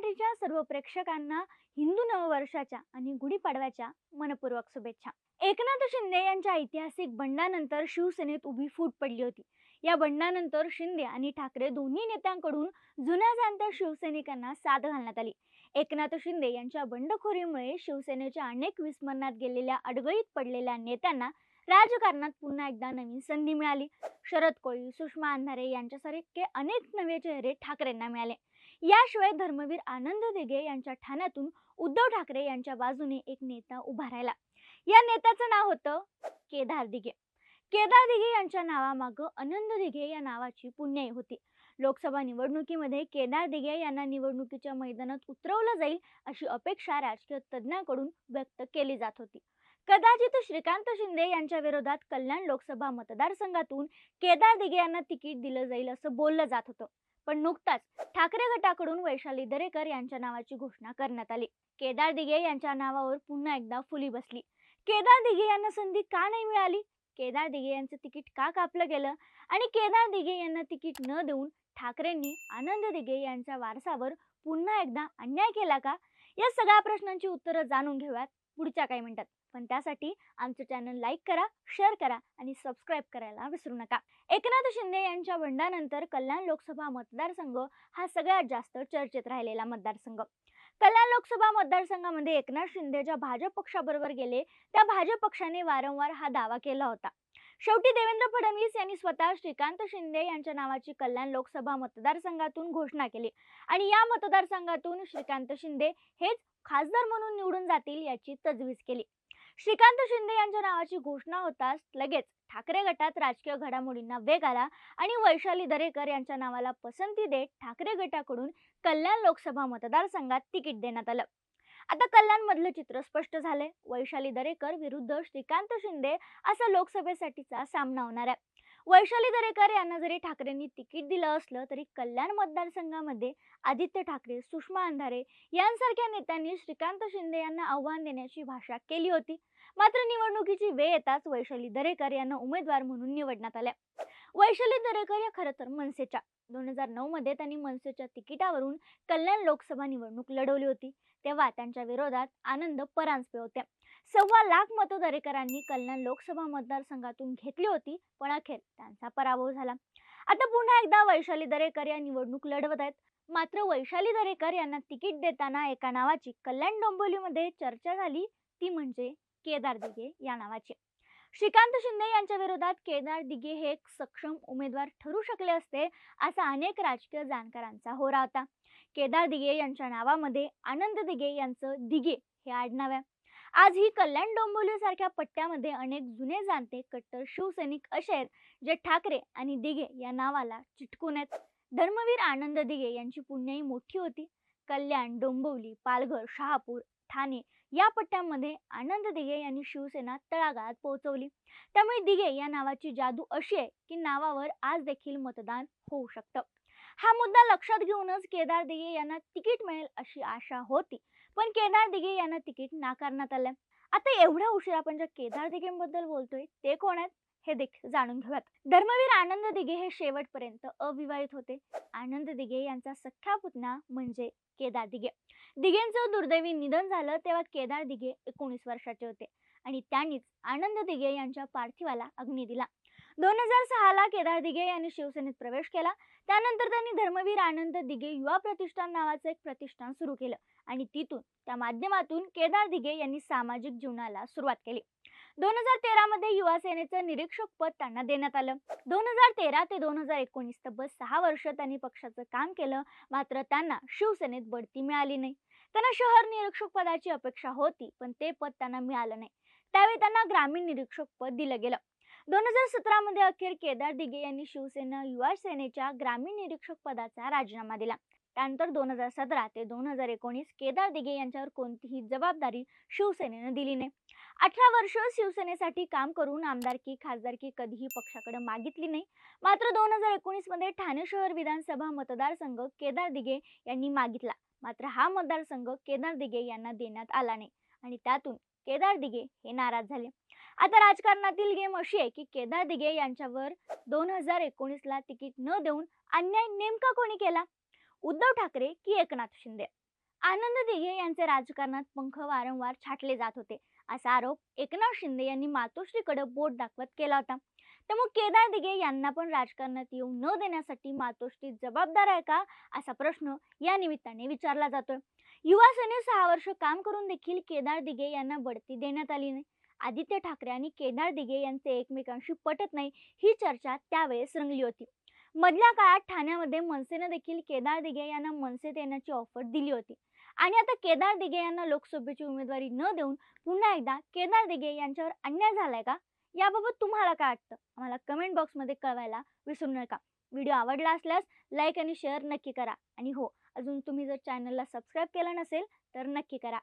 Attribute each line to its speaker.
Speaker 1: मराठीच्या सर्व प्रेक्षकांना हिंदू नववर्षाच्या आणि गुढीपाडव्याच्या मनपूर्वक शुभेच्छा. एकनाथ शिंदे यांच्या ऐतिहासिक बंडानंतर शिवसेनेत उभी फूट पडली होती. या बंडानंतर शिंदे आणि ठाकरे दोन्ही नेत्यांकडून जुन्या जाणत्या शिवसैनिकांना साथ घालण्यात आली. एकनाथ शिंदे यांच्या बंडखोरीमुळे शिवसेनेच्या अनेक विस्मरणात गेलेल्या अडगळीत पडलेल्या नेत्यांना राजकारणात पुन्हा एकदा नवीन संधी मिळाली. शरद कोळी सुषमा अंधारे यांच्यासारखे अनेक नवे चेहरे ठाकरेंना मिळाले. याशिवाय धर्मवीर आनंद दिघे यांच्या ठाण्यातून उद्धव ठाकरे यांच्या बाजूने एक नेता उभा राहिला. या नेत्याचं नाव होतं केदार दिघे. केदार दिघे यांच्या नावामागं आनंद दिघे या नावाची पुण्याई होती. लोकसभा निवडणुकीमध्ये केदार दिघे यांना निवडणुकीच्या मैदानात उतरवलं जाईल अशी अपेक्षा राजकीय तज्ज्ञांकडून व्यक्त केली जात होती. कदाचित श्रीकांत शिंदे यांच्या विरोधात कल्याण लोकसभा मतदारसंघातून केदार दिघे यांना तिकीट दिलं जाईल असं बोललं जात होतं. पण नुकताच ठाकरे गटाकडून वैशाली दरेकर यांच्या नावाची घोषणा करण्यात आली. केदार दिघे यांच्या नावावर पुन्हा एकदा फुली बसली. केदार दिघे यांना संधी का नाही मिळाली? केदार दिघे यांचं तिकीट का कापलं गेलं? आणि केदार दिघे यांना तिकीट न देऊन ठाकरेंनी आनंद दिघे यांच्या वारसावर पुन्हा एकदा अन्याय केला का? या सगळ्या प्रश्नांची उत्तरं जाणून घेऊयात पुढच्या काही मिनिटात. पण त्यासाठी आमचं चॅनल लाईक करा शेअर करा आणि सबस्क्राईब करायला विसरू नका. एकनाथ शिंदे यांच्या बंडानंतर कल्याण लोकसभा मतदारसंघ हा सगळ्यात जास्त चर्चेत राहिलेला मतदारसंघ. कल्याण लोकसभा मतदारसंघामध्ये एकनाथ शिंदे ज्या भाजप पक्षाबरोबर गेले त्या भाजप पक्षाने वारंवार हा दावा केला होता. शेवटी देवेंद्र फडणवीस यांनी स्वतः श्रीकांत शिंदे यांच्या नावाची कल्याण लोकसभा मतदारसंघातून घोषणा केली आणि या मतदारसंघातून श्रीकांत शिंदे हेच खासदार म्हणून निवडून जातील याची तजवीज केली. श्रीकांत शिंदे यांच्या नावाची घोषणा होताच लगेच ठाकरे गटात राजकीय घडामोडींना वेग आला आणि वैशाली दरेकर यांच्या नावाला पसंती देत ठाकरे गटाकडून कल्याण लोकसभा मतदारसंघात तिकीट देण्यात आलं. आता कल्याणमधलं चित्र स्पष्ट झालंय. वैशाली दरेकर विरुद्ध श्रीकांत शिंदे असा लोकसभेसाठीचा सामना होणार आहे. वैशाली दरेकर यांना जरी ठाकरेंनी तिकीट दिलं असलं तरी कल्याण मतदारसंघामध्ये आदित्य ठाकरे सुषमा अंधारे यांसारख्या नेत्यांनी श्रीकांत शिंदे यांना आव्हान देण्याची भाषा केली होती. मात्र निवडणुकीची वेळ येताच वैशाली दरेकर यांना उमेदवार म्हणून निवडण्यात आल्या. वैशाली दरेकर या खरं तर मनसेच्या. दोन हजार नऊ मध्ये त्यांनी मनसेच्या तिकिटावरून कल्याण लोकसभा निवडणूक लढवली होती. तेव्हा त्यांच्या विरोधात आनंद परांजपे होत्या. सव्वा लाख मतं दरेकरांनी कल्याण लोकसभा मतदारसंघातून घेतली होती पण अखेर त्यांचा पराभव झाला. आता पुन्हा एकदा वैशाली दरेकर या निवडणूक लढवत आहेत. मात्र वैशाली दरेकर यांना तिकीट देताना एका नावाची कल्याण डोंबिवलीमध्ये चर्चा झाली ती म्हणजे केदार दिघे या नावाची. श्रीकांत शिंदे यांच्या विरोधात केदार दिघे हे एक सक्षम उमेदवार ठरू शकले असते असा अनेक राजकीय जाणकारांचा होरा होता. केदार दिघे यांच्या नावामध्ये आनंद दिघे यांचं दिघे हे आडनाव आहे. आज ही कल्याण डोंबिवलीसारख्या पट्ट्यामध्ये अनेक जुने जाणते कट्टर शिवसैनिक असे आहेत जे ठाकरे आणि दिघे या नावाला चिटकून आहेत धर्मवीर आनंद दिघे यांची पुण्याई मोठी होती. कल्याण डोंबिवली पालघर शहापूर ठाणे या पट्ट्यामध्ये आनंद दिघे यांनी शिवसेना तळागाळात पोहोचवली. त्यामुळे दिघे या नावाची जादू अशी आहे की नावावर आज देखील मतदान होऊ शकतं. हा मुद्दा लक्षात घेऊनच केदार दिघे यांना तिकीट मिळेल अशी आशा होती. पण केदार दिघे यांना तिकीट नाकारण्यात आलं. आता एवढ्या उशीर आपण ज्या केदार दिघेंबद्दल बोलतोय ते कोण आहेत? हे देखील जाणून घेऊयात. धर्मवीर आनंद दिघे हे शेवटपर्यंत अविवाहित होते. आनंद दिघे यांचा सख्खा पुतणा म्हणजे केदार दिघे. दिघेंचं दुर्दैवी निधन झालं तेव्हा केदार दिघे एकोणीस वर्षाचे होते आणि त्यांनीच आनंद दिघे यांच्या पार्थिवाला अग्नी दिला. दोन हजार सहाला केदार दिघे यांनी शिवसेनेत प्रवेश केला. त्यानंतर त्यांनी धर्मवीर आनंद दिघे युवा प्रतिष्ठान नावाचं एक प्रतिष्ठान सुरू केलं आणि तिथून त्या माध्यमातून केदार दिघे यांनी सामाजिक जीवनाला सुरुवात केली. दोन हजार तेरामध्ये युवा सेनेचं निरीक्षक पद त्यांना देण्यात आलं. दोन हजार तेरा ते दोन हजार एकोणीस तब्बल सहा वर्ष त्यांनी पक्षाचं काम केलं मात्र त्यांना शिवसेनेत बढती मिळाली नाही. त्यांना शहर निरीक्षक पदाची अपेक्षा होती पण ते पद त्यांना मिळालं नाही. त्यावेळी त्यांना ग्रामीण निरीक्षक पद दिलं गेलं. दोन हजार सतरामध्ये अखेर केदार दिघे यांनी शिवसेना युवा सेनेच्या ग्रामीण निरीक्षक पदाचा राजीनामा दिला. त्यानंतर दोन हजार सतरा ते दोन हजार एकोणीस केदार दिघे यांच्यावर कोणतीही जबाबदारी शिवसेनेनं दिली नाही. अठरा वर्ष शिवसेनेसाठी काम करून आमदारकी खासदारकी कधीही पक्षाकडे मागितली नाही. मात्र दोन हजार एकोणीसमध्ये ठाणे शहर विधानसभा मतदारसंघ केदार दिघे यांनी मागितला. मात्र हा मतदारसंघ केदार दिघे यांना देण्यात आला नाही आणि त्यातून केदार दिघे हे नाराज झाले. आता राजकारणातील गेम अशी आहे की केदार दिघे यांच्यावर दोन हजार एकोणीसला तिकीट न देऊन अन्याय नेमका कोणी केला? उद्धव ठाकरे की एकनाथ शिंदे? आनंद दिघे यांचे राजकारणात पंख वारंवार छाटले जात होते. असा आरोप एकनाथ शिंदे यांनी मातोश्रीकडे बोट दाखवत केला होता. त्यामुळे केदार दिघे यांना पण राजकारणात येऊ न देण्यासाठी मातोश्री जबाबदार आहे का? असा प्रश्न या निमित्ताने विचारला जातोय. युवा सेनेत सहा वर्ष काम करून देखील केदार दिघे यांना बढती देण्यात आली नाही. आदित्य ठाकरे आणि केदार दिघे यांचे एकमेकांशी पटत नाही ही चर्चा त्यावेळेस रंगली होती. मधल्या काळात ठाण्यामध्ये मनसेनं देखील केदार दिघे यांना मनसेत येण्याची ऑफर दिली होती. आणि आता केदार दिघे यांना लोकसभेची उमेदवारी न देऊन पुन्हा एकदा केदार दिघे यांच्यावर अन्याय झालाय का? याबाबत तुम्हाला काय वाटतं? आम्हाला कमेंट बॉक्समध्ये कळवायला विसरू नका. व्हिडिओ आवडला असल्यास लाईक आणि शेअर नक्की करा. आणि हो अजून तुम्ही जर चॅनलला सबस्क्राईब केलं नसेल तर नक्की करा.